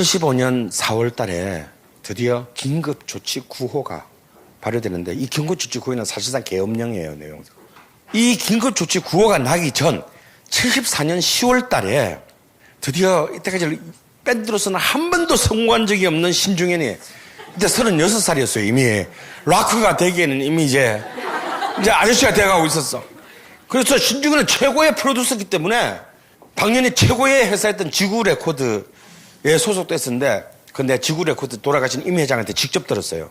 75년 4월 달에 드디어 긴급 조치 9호가 발효되는데 이 긴급 조치 9호는 사실상 계엄령이에요, 내용. 이 긴급 조치 9호가 나기 전 74년 10월 달에 드디어 이때까지 밴드로서는 한 번도 성공한 적이 없는 신중현이 이제 36살이었어요, 이미. 락커가 되기에는 이미 이제 이제 아저씨가 돼가고 있었어. 그래서 신중현은 최고의 프로듀서기 때문에 당연히 최고의 회사였던 지구 레코드 에 소속됐었는데 근데 지구 레코드 돌아가신 임 회장한테 직접 들었어요.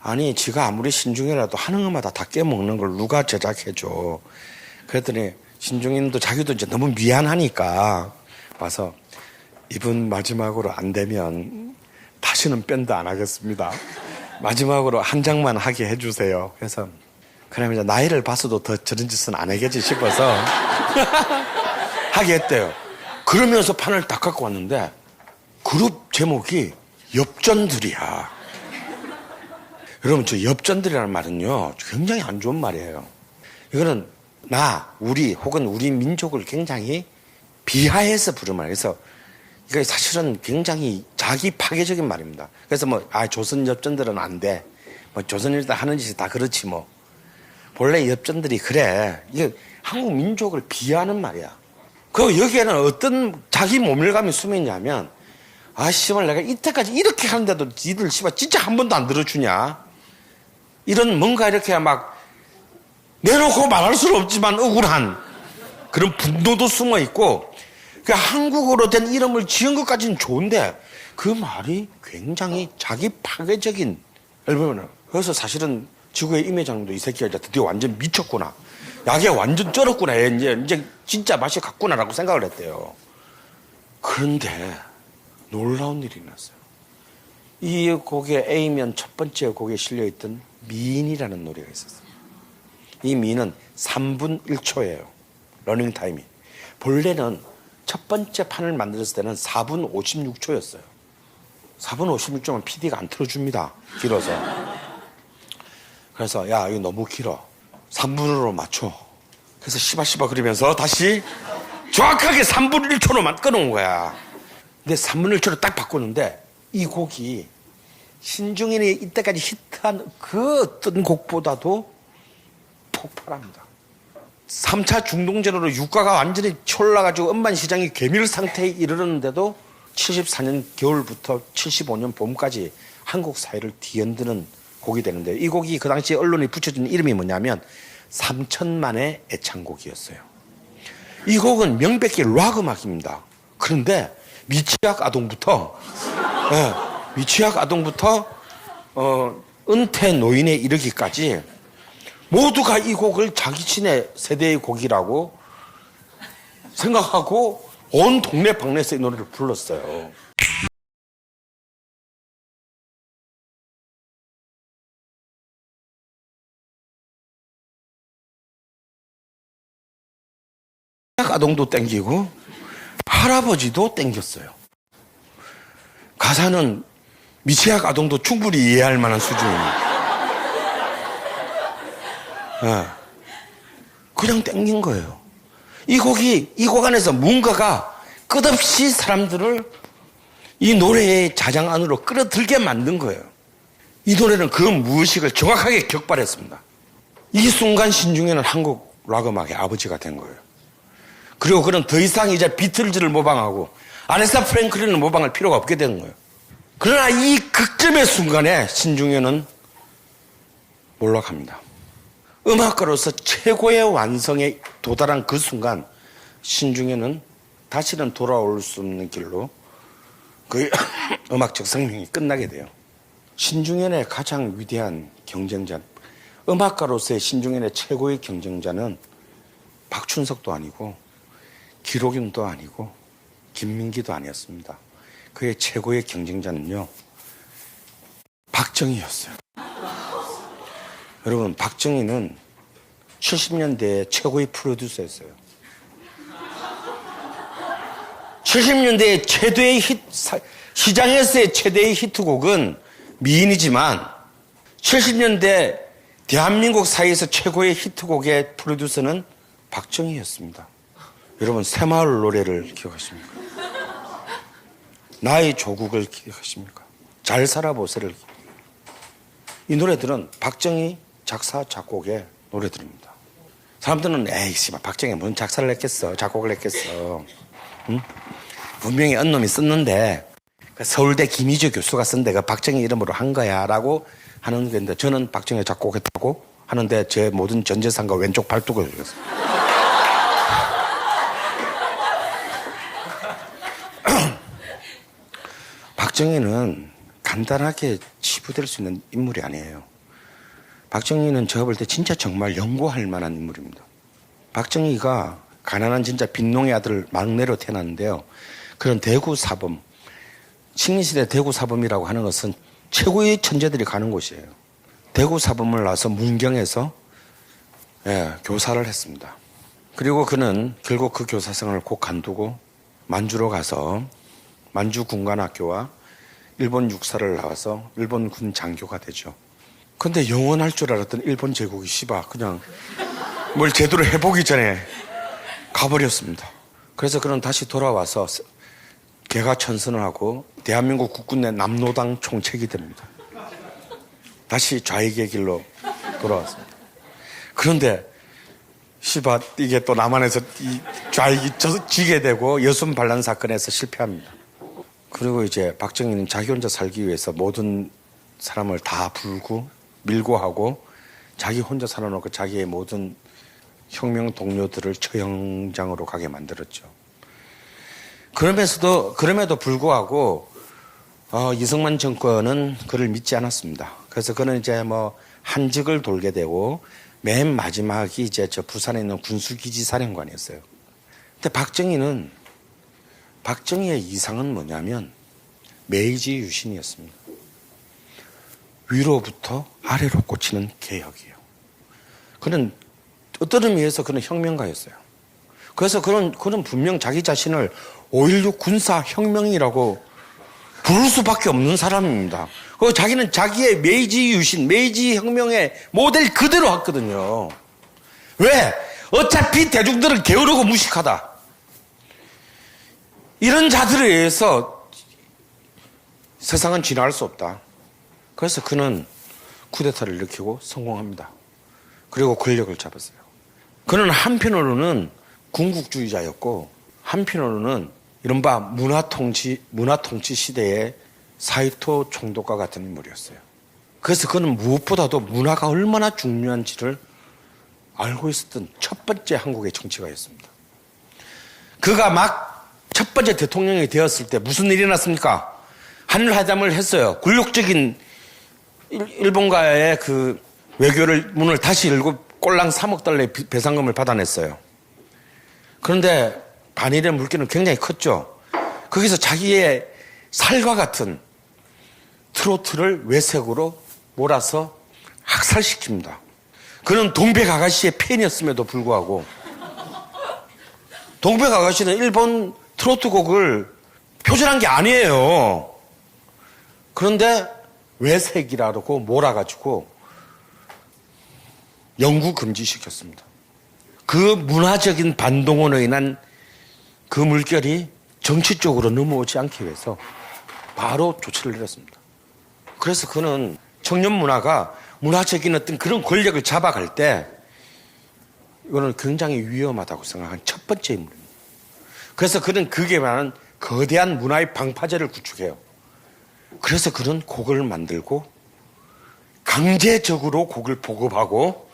아니 지가 아무리 신중현이라도 하는 것마다 다 깨먹는 걸 누가 제작해줘. 그랬더니 신중현도 자기도 이제 너무 미안하니까 와서 이분 마지막으로 안 되면 다시는 밴드 안 하겠습니다. 마지막으로 한 장만 하게 해주세요. 그래서 그러면 이제 나이를 봐서도 더 저런 짓은 안 하겠지 싶어서 하게 했대요. 그러면서 판을 딱 갖고 왔는데 그룹 제목이 엽전들이야. 여러분 저 엽전들이라는 말은요 굉장히 안 좋은 말이에요. 이거는 나, 우리 혹은 우리 민족을 굉장히 비하해서 부른 말. 그래서 이게 사실은 굉장히 자기 파괴적인 말입니다. 그래서 뭐, 아, 조선 엽전들은 안 돼. 뭐, 조선일다 하는 짓이 다 그렇지 뭐. 본래 엽전들이 그래. 이게 한국 민족을 비하하는 말이야. 그 여기에는 어떤 자기 모멸감이 숨어 있냐면, 아, 씨발, 내가 이때까지 이렇게 하는데도 니들 씨발 진짜 한 번도 안 들어주냐? 이런 뭔가 이렇게 막 내놓고 말할 수는 없지만 억울한 그런 분노도 숨어 있고 그 한국어로 된 이름을 지은 것까지는 좋은데 그 말이 굉장히 자기 파괴적인 앨범이에요. 그래서 사실은 지구의 임회장도 이 새끼가 이제 드디어 완전 미쳤구나. 약에 완전 쩔었구나. 얘 이제, 이제 진짜 맛이 갔구나라고 생각을 했대요. 그런데 놀라운 일이 났어요. 이 곡의 A면 첫 번째 곡에 실려있던 미인이라는 노래가 있었어요. 이 미는 3분 1초예요. 러닝 타임이. 본래는 첫 번째 판을 만들었을 때는 4분 56초였어요. 4분 56초면 PD가 안 틀어줍니다. 길어서. 그래서 야 이거 너무 길어. 3분으로 맞춰. 그래서 시바시바 그러면서 다시 정확하게 3분 1초로만 끊어온 거야. 근데 3분 1초로 딱 바꾸는데 이 곡이 신중현이 이때까지 히트한 그 어떤 곡보다도 폭발합니다. 3차 중동전으로 유가가 완전히 올라가지고 음반 시장이 괴밀 상태에 이르렀는데도 74년 겨울부터 75년 봄까지 한국 사회를 뒤흔드는 곡이 되는데 이 곡이 그 당시 언론에 붙여준 이름이 뭐냐면 3천만의 애창곡이었어요. 이 곡은 명백히 락 음악입니다. 그런데 미취학 아동부터 예, 미취학 아동부터 어, 은퇴 노인에 이르기까지 모두가 이 곡을 자기 친의 세대의 곡이라고 생각하고 온 동네 방네에서 이 노래를 불렀어요. 아동도 땡기고 할아버지도 땡겼어요. 가사는 미취학 아동도 충분히 이해할 만한 수준입니다. 예. 그냥 땡긴 거예요. 이 곡이, 이 곡 안에서 뭔가가 끝없이 사람들을 이 노래의 자장 안으로 끌어들게 만든 거예요. 이 노래는 그 무의식을 정확하게 격발했습니다. 이 순간 신중에는 한국 락 음악의 아버지가 된 거예요. 그리고 그는 더 이상 이제 비틀즈를 모방하고 아레사 프랭클린을 모방할 필요가 없게 되는 거예요. 그러나 이 극점의 순간에 신중현은 몰락합니다. 음악가로서 최고의 완성에 도달한 그 순간 신중현은 다시는 돌아올 수 없는 길로 그 음악적 생명이 끝나게 돼요. 신중현의 가장 위대한 경쟁자, 음악가로서의 신중현의 최고의 경쟁자는 박춘석도 아니고 기록윤도 아니고 김민기도 아니었습니다. 그의 최고의 경쟁자는요, 박정희였어요. 여러분, 박정희는 70년대 최고의 프로듀서였어요. 70년대 최대의 히트, 시장에서의 최대의 히트곡은 미인이지만 70년대 대한민국 사이에서 최고의 히트곡의 프로듀서는 박정희였습니다. 여러분, 새마을 노래를 기억하십니까? 나의 조국을 기억하십니까? 잘 살아보세를 이 노래들은 박정희 작사 작곡의 노래들입니다. 사람들은 에이 씨발 박정희 무슨 작사를 했겠어 작곡을 했겠어 응? 분명히 언놈이 썼는데 그 서울대 김희주 교수가 쓴데 그 박정희 이름으로 한 거야라고 하는 건데 저는 박정희 작곡했다고 하는데 제 모든 전 재산과 왼쪽 발톱을 주겠어요. 박정희는 간단하게 치부될 수 있는 인물이 아니에요. 박정희는 제가 볼 때 진짜 정말 연구할 만한 인물입니다. 박정희가 가난한 진짜 빈농의 아들 막내로 태어났는데요. 그런 대구 사범, 식민시대 대구 사범이라고 하는 것은 최고의 천재들이 가는 곳이에요. 대구 사범을 나서 문경에서 예, 교사를 했습니다. 그리고 그는 결국 그 교사생을 곧 간두고 만주로 가서 만주 군관학교와 일본 육사를 나와서 일본 군 장교가 되죠. 근데 영원할 줄 알았던 일본 제국이 씨바 그냥 뭘 제대로 해보기 전에 가버렸습니다. 그래서 그는 다시 돌아와서 개가 천선을 하고 대한민국 국군 내 남노당 총책이 됩니다. 다시 좌익의 길로 돌아왔습니다. 그런데 시바 이게 또 남한에서 이 좌익이 져- 지게 되고 여순 반란 사건에서 실패합니다. 그리고 이제 박정희는 자기 혼자 살기 위해서 모든 사람을 다 불고 밀고 하고 자기 혼자 살아놓고 자기의 모든 혁명 동료들을 처형장으로 가게 만들었죠. 그러면서도 그럼에도 불구하고 어, 이승만 정권은 그를 믿지 않았습니다. 그래서 그는 이제 뭐 한직을 돌게 되고 맨 마지막이 이제 저 부산에 있는 군수기지 사령관이었어요. 근데 박정희는 박정희의 이상은 뭐냐면 메이지 유신이었습니다. 위로부터 아래로 꽂히는 개혁이에요. 그는 어떤 의미에서 그는 혁명가였어요. 그래서 그는, 그는 분명 자기 자신을 5.16 군사 혁명이라고 부를 수밖에 없는 사람입니다. 그 자기는 자기의 메이지 유신, 메이지 혁명의 모델 그대로 했거든요. 왜? 어차피 대중들은 게으르고 무식하다. 이런 자들에 의해서 세상은 진화할 수 없다. 그래서 그는 쿠데타를 일으키고 성공합니다. 그리고 권력을 잡았어요. 그는 한편으로는 군국주의자였고 한편으로는 이른바 문화통치, 문화통치 시대의 사이토 총독과 같은 인물이었어요. 그래서 그는 무엇보다도 문화가 얼마나 중요한지를 알고 있었던 첫 번째 한국의 정치가였습니다. 그가 막 첫 번째 대통령이 되었을 때 무슨 일이 났습니까? 한일회담을 했어요. 굴욕적인 일- 일본과의 그 외교를 문을 다시 열고 꼴랑 3억 달러의 비- 배상금을 받아냈어요. 그런데 반일의 물기는 굉장히 컸죠. 거기서 자기의 살과 같은 트로트를 외색으로 몰아서 학살시킵니다. 그는 동백 아가씨의 팬이었음에도 불구하고 동백 아가씨는 일본 트로트 곡을 표절한 게 아니에요. 그런데 외색이라고 몰아가지고 영구 금지시켰습니다. 그 문화적인 반동으로 인한 그 물결이 정치 쪽으로 넘어오지 않기 위해서 바로 조치를 내렸습니다. 그래서 그는 청년 문화가 문화적인 어떤 그런 권력을 잡아갈 때 이거는 굉장히 위험하다고 생각한 첫 번째 인물입니다. 그래서 그는 그게 말하는 거대한 문화의 방파제를 구축해요. 그래서 그는 곡을 만들고 강제적으로 곡을 보급하고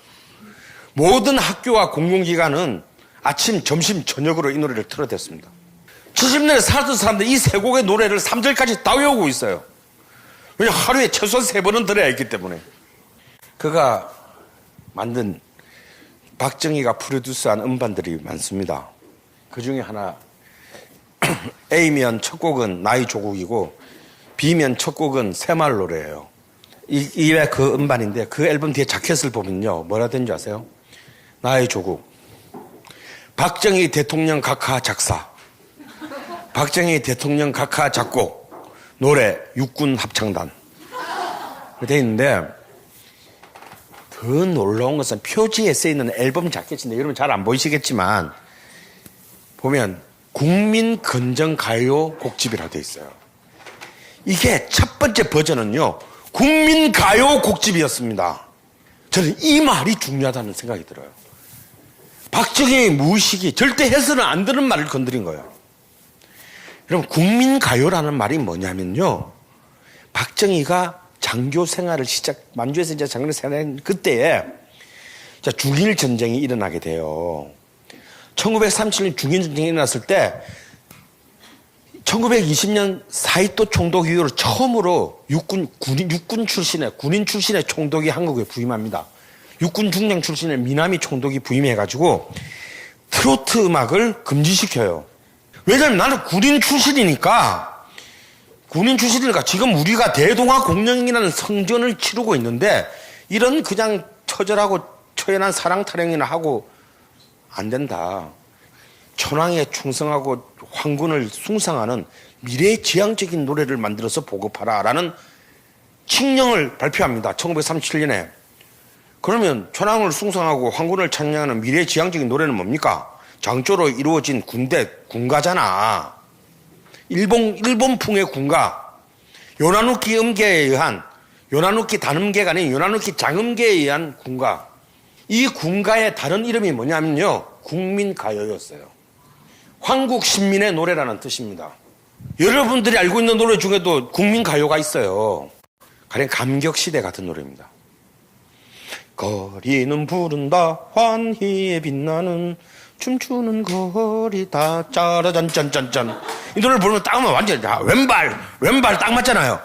모든 학교와 공공기관은 아침, 점심, 저녁으로 이 노래를 틀어댔습니다. 70년대 살았던 사람들 이 세 곡의 노래를 3절까지 다 외우고 있어요. 왜냐 하루에 최소한 세 번은 들어야 했기 때문에. 그가 만든 박정희가 프로듀스한 음반들이 많습니다. 그 중에 하나 A면 첫 곡은 나의 조국이고 B면 첫 곡은 새마을 노래예요. 이, 이외 그 음반인데 그 앨범 뒤에 자켓을 보면요. 뭐라 된지 아세요? 나의 조국. 박정희 대통령 각하 작사. 박정희 대통령 각하 작곡. 노래 육군 합창단. 돼 있는데 더 놀라운 것은 표지에 쓰이는 앨범 자켓인데 여러분 잘 안 보이시겠지만 보면 국민 건전 가요 곡집이라 돼 있어요. 이게 첫 번째 버전은요, 국민 가요 곡집이었습니다. 저는 이 말이 중요하다는 생각이 들어요. 박정희의 무의식이 절대 해서는 안 되는 말을 건드린 거예요. 여러분, 국민 가요라는 말이 뭐냐면요. 박정희가 장교 생활을 시작, 만주에서 이제 장교 생활한 그때에 자, 중일 전쟁이 일어나게 돼요. 1937년 중일 전쟁이 일어났을 때 1920년 사이토 총독 이후로 처음으로 육군 군인 육군 출신의 군인 출신의 총독이 한국에 부임합니다. 육군 중장 출신의 미남이 총독이 부임해 가지고 트로트 음악을 금지시켜요. 왜냐면 나는 군인 출신이니까 군인 출신이니까 지금 우리가 대동아 공영이라는 성전을 치르고 있는데 이런 그냥 처절하고 처연한 사랑 타령이나 하고 안 된다. 천황에 충성하고 황군을 숭상하는 미래의 지향적인 노래를 만들어서 보급하라라는 칙령을 발표합니다. 1937년에. 그러면 천황을 숭상하고 황군을 찬양하는 미래의 지향적인 노래는 뭡니까? 장조로 이루어진 군대 군가잖아. 일본 일본풍의 군가. 요나누키 음계에 의한 요나누키 단음계가 아닌 요나누키 장음계에 의한 군가. 이 군가의 다른 이름이 뭐냐면요. 국민가요였어요. 황국 신민의 노래라는 뜻입니다. 여러분들이 알고 있는 노래 중에도 국민가요가 있어요. 가령 감격시대 같은 노래입니다. 거리는 부른다 환희에 빛나는 춤추는 거리 다 짜라잔짠짠짠 이 노래를 부르면 딱 하면 완전 다 왼발 왼발 딱 맞잖아요.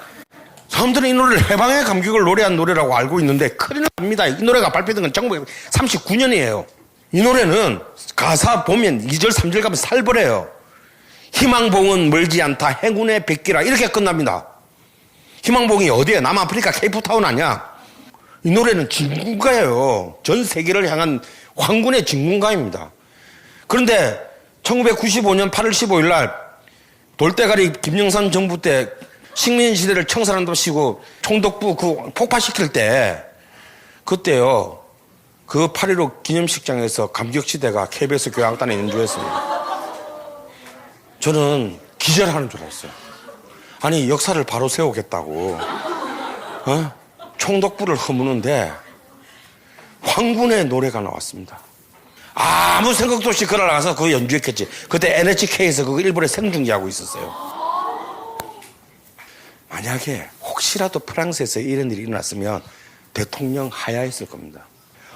사람들은 이 노래를 해방의 감격을 노래한 노래라고 알고 있는데 큰일 납니다. 이 노래가 발표된 건 1939년이에요. 이 노래는 가사 보면 2절 3절 가면 살벌해요. 희망봉은 멀지 않다 행운의 백기라 이렇게 끝납니다. 희망봉이 어디에 남아프리카 케이프타운 아니야? 이 노래는 진군가예요. 전 세계를 향한 황군의 진군가입니다. 그런데 1995년 8월 15일 날 돌대가리 김영삼 정부 때 식민 시대를 청산한답시고 총독부 그 폭파시킬 때 그때요 그 8.15 기념식장에서 감격시대가 KBS 교향단에 연주했습니다. 저는 기절하는 줄 알았어요. 아니 역사를 바로 세우겠다고 어? 총독부를 허무는데 황군의 노래가 나왔습니다. 아무 생각도 없이 그날 가서 그거 연주했겠지. 그때 NHK에서 그거 일본에 생중계하고 있었어요. 만약에 혹시라도 프랑스에서 이런 일이 일어났으면 대통령 하야했을 겁니다.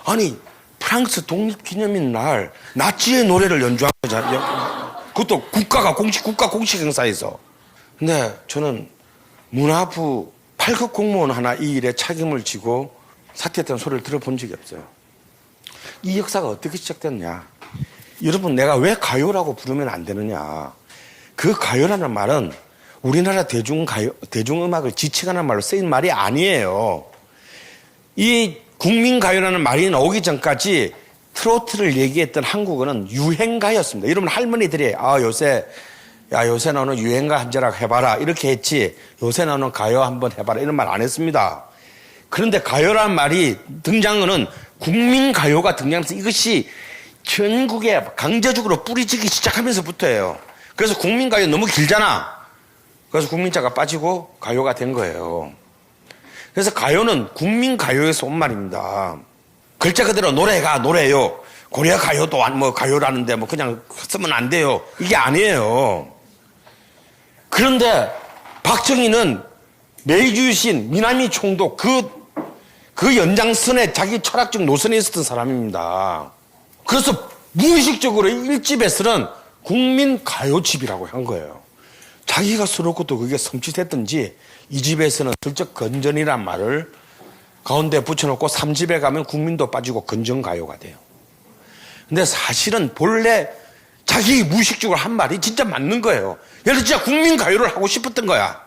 아니 프랑스 독립기념일 날 나치의 노래를 연주한 거잖아요. 그것도 국가가 공식 국가 공식 행사에서. 근데 저는 문화부 8급 공무원 하나 이 일에 책임을 지고 사퇴했다는 소리를 들어본 적이 없어요. 이 역사가 어떻게 시작됐냐? 여러분 내가 왜 가요라고 부르면 안 되느냐? 그 가요라는 말은 우리나라 대중 가요, 대중음악을 지칭하는 말로 쓰인 말이 아니에요. 이 국민가요라는 말이 나오기 전까지 트로트를 얘기했던 한국어는 유행가였습니다. 여러분 할머니들이 아 요새 야 요새 나오는 유행가 한 자락 해봐라 이렇게 했지 요새 나오는 가요 한번 해봐라 이런 말 안 했습니다. 그런데 가요란 말이 등장하는 국민가요가 등장해서 이것이 전국에 강제적으로 뿌리지기 시작하면서부터예요. 그래서 국민가요 너무 길잖아. 그래서 국민자가 빠지고 가요가 된 거예요. 그래서 가요는 국민 가요에서 온 말입니다. 글자 그대로 노래가 노래요. 고려 가요도 뭐 가요라는데 뭐 그냥 쓰면 안 돼요. 이게 아니에요. 그런데 박정희는 메이주신 미남이 총독 그, 그 연장선에 자기 철학적 노선에 있었던 사람입니다. 그래서 무의식적으로 일집에서는 국민 가요집이라고 한 거예요. 자기가 스럽고도 그게 섬찟했던지 이 집에서는 슬쩍 건전이란 말을 가운데 붙여놓고 3집에 가면 국민도 빠지고 건전가요가 돼요. 근데 사실은 본래 자기 무의식적으로 한 말이 진짜 맞는 거예요. 얘는 진짜 국민가요를 하고 싶었던 거야.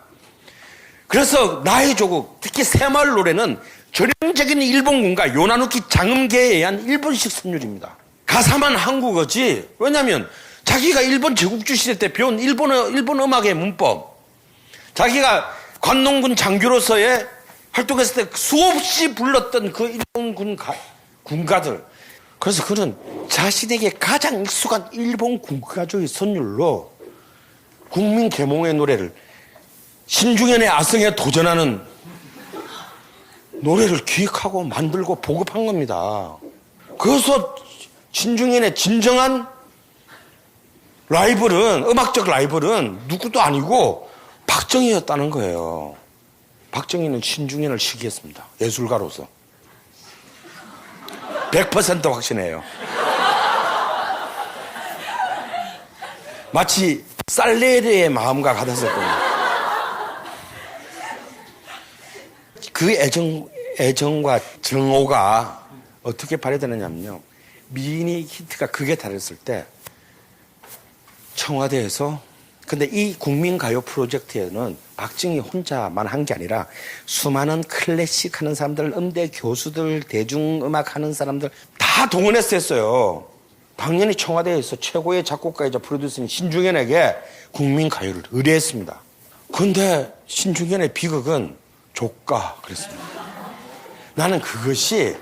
그래서 나의 조국, 특히 새마을 노래는 전형적인 일본 군가 요나누키 장음계에 의한 일본식 선율입니다. 가사만 한국어지. 왜냐면 자기가 일본 제국주 시대 때 배운 일본어, 일본 음악의 문법. 자기가 관농군 장교로서의 활동했을 때 수없이 불렀던 그 일본군 가, 군가들. 그래서 그는 자신에게 가장 익숙한 일본 군가조의 선율로 국민 계몽의 노래를 신중현의 아성에 도전하는 노래를 기획하고 만들고 보급한 겁니다. 그래서 신중현의 진정한 라이벌은 음악적 라이벌은 누구도 아니고 박정희였다는 거예요. 박정희는 신중현을 시기했습니다. 예술가로서. 100% 확신해요. 마치 살레르의 마음과 겁니다. 그 애정, 애정과 정오가 어떻게 발휘되느냐면요. 미니 히트가 극에 달했을 때 청와대에서 근데 이 국민가요 프로젝트에는 박정희 혼자만 한 게 아니라 수많은 클래식 하는 사람들, 음대 교수들, 대중음악 하는 사람들 다 동원했었어요. 당연히 청와대에서 최고의 작곡가이자 프로듀서인 신중현에게 국민가요를 의뢰했습니다. 근데 신중현의 비극은 조까 그랬습니다. 나는 그것이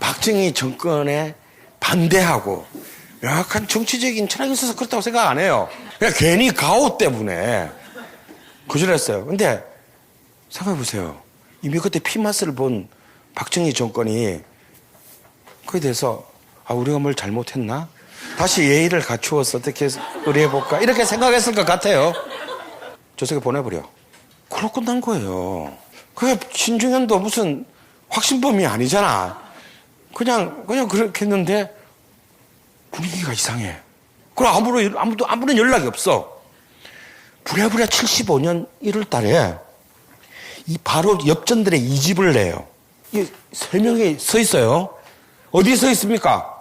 박정희 정권에 반대하고 약간 정치적인 철학이 있어서 그렇다고 생각 안 해요. 그냥 괜히 가오 때문에 거절했어요. 근데 생각해 보세요. 이미 그때 피맛을 본 박정희 정권이 거기에 대해서 아 우리가 뭘 잘못했나? 다시 예의를 갖추어서 어떻게 의뢰해볼까? 이렇게 생각했을 것 같아요. 조석에 보내버려. 그렇고 끝난 거예요. 그게 신중현도 무슨 확신범이 아니잖아. 그냥 그냥 그렇게 했는데 분위기가 이상해. 그럼 아무런 아무도 아무런 연락이 없어. 부랴부랴 75년 1월 달에 이 바로 옆전들의 이집을 내요. 이세 명이 서 있어요. 어디에 서 있습니까?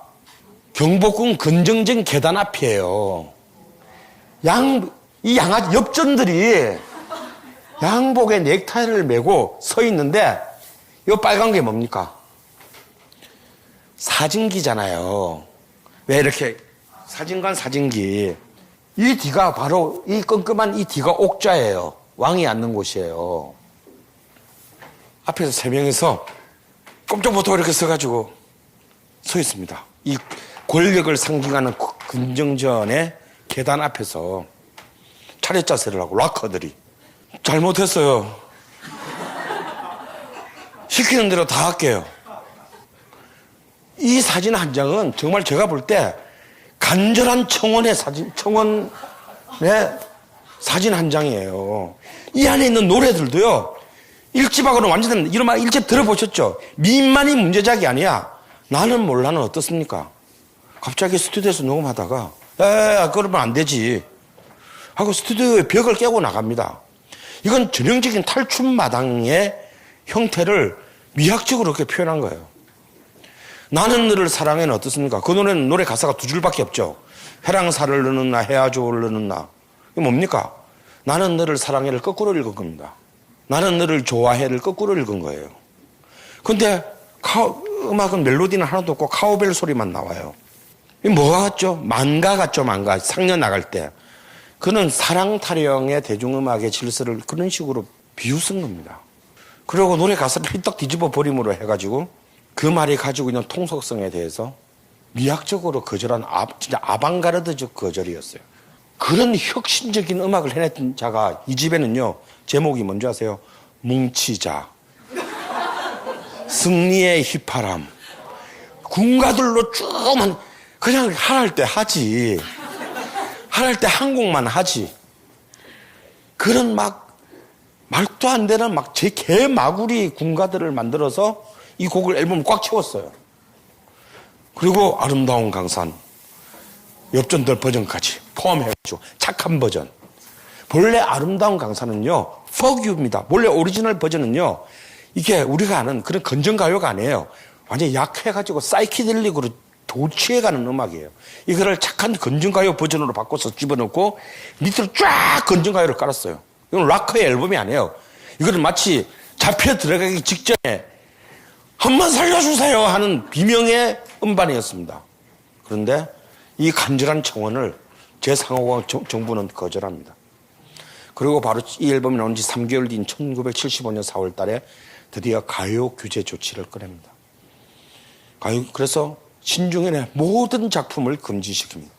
경복궁 근정전 계단 앞이에요. 양, 이 양아지 옆전들이 양복에 넥타이를 메고 서 있는데 이 빨간 게 뭡니까? 사진기잖아요. 왜 이렇게 사진관 사진기. 이 뒤가 바로 이 끔끔한 이 뒤가 옥자예요. 왕이 앉는 곳이에요. 앞에서 세 명이서 꼼짝부터 이렇게 서가지고 서 있습니다. 이 권력을 상징하는 근정전의 계단 앞에서 차례 자세를 하고 락커들이 잘못했어요. 시키는 대로 다 할게요. 이 사진 한 장은 정말 제가 볼 때 간절한 청원의 사진, 청원의 사진 한 장이에요. 이 안에 있는 노래들도요, 일집하고는 완전, 이런 말 일집 들어보셨죠? 민만이 문제작이 아니야. 나는 몰라는 어떻습니까? 갑자기 스튜디오에서 녹음하다가, 에, 그러면 안 되지. 하고 스튜디오의 벽을 깨고 나갑니다. 이건 전형적인 탈춤 마당의 형태를 미학적으로 그렇게 표현한 거예요. 나는 너를 사랑해는 어떻습니까? 그 노래는 노래 가사가 두 줄밖에 없죠. 해랑사를 넣는 나, 해아조를 넣는 나. 이게 뭡니까? 나는 너를 사랑해를 거꾸로 읽은 겁니다. 나는 너를 좋아해를 거꾸로 읽은 거예요. 근데 카우, 음악은 멜로디는 하나도 없고 카우벨 소리만 나와요. 이 뭐가 같죠? 만가 같죠, 만가. 상년 나갈 때. 그는 사랑 타령의 대중음악의 질서를 그런 식으로 비웃은 겁니다. 그리고 노래 가사를 휘떡 뒤집어 버림으로 해가지고 그 말이 가지고 있는 통속성에 대해서 미학적으로 거절한 아, 진짜 아방가르드적 거절이었어요. 그런 혁신적인 음악을 해냈던 자가 이 집에는요 제목이 뭔지 아세요? 뭉치자, 승리의 휘파람, 군가들로 쭉만 그냥 하랄 때 하지, 하랄 때한 곡만 하지. 그런 막 말도 안 되는 막 제 개마구리 군가들을 만들어서 이 곡을 앨범 꽉 채웠어요. 그리고 아름다운 강산 옆전들 버전까지 포함해가지고 착한 버전. 본래 아름다운 강산은요 퍼규입니다. 본래 오리지널 버전은요 이게 우리가 아는 그런 건전가요가 아니에요. 완전 히 약해가지고 사이키델릭으로 도취해가는 음악이에요. 이거를 착한 건전가요 버전으로 바꿔서 집어넣고 밑으로 쫙 건전가요를 깔았어요. 이건 락커의 앨범이 아니에요. 이거는 마치 잡혀 들어가기 직전에 한번 살려주세요 하는 비명의 음반이었습니다. 그런데 이 간절한 청원을 제3호가 정부는 거절합니다. 그리고 바로 이 앨범이 나온 지 3개월 뒤인 1975년 4월 달에 드디어 가요 규제 조치를 꺼냅니다. 가요, 그래서 신중현의 모든 작품을 금지시킵니다.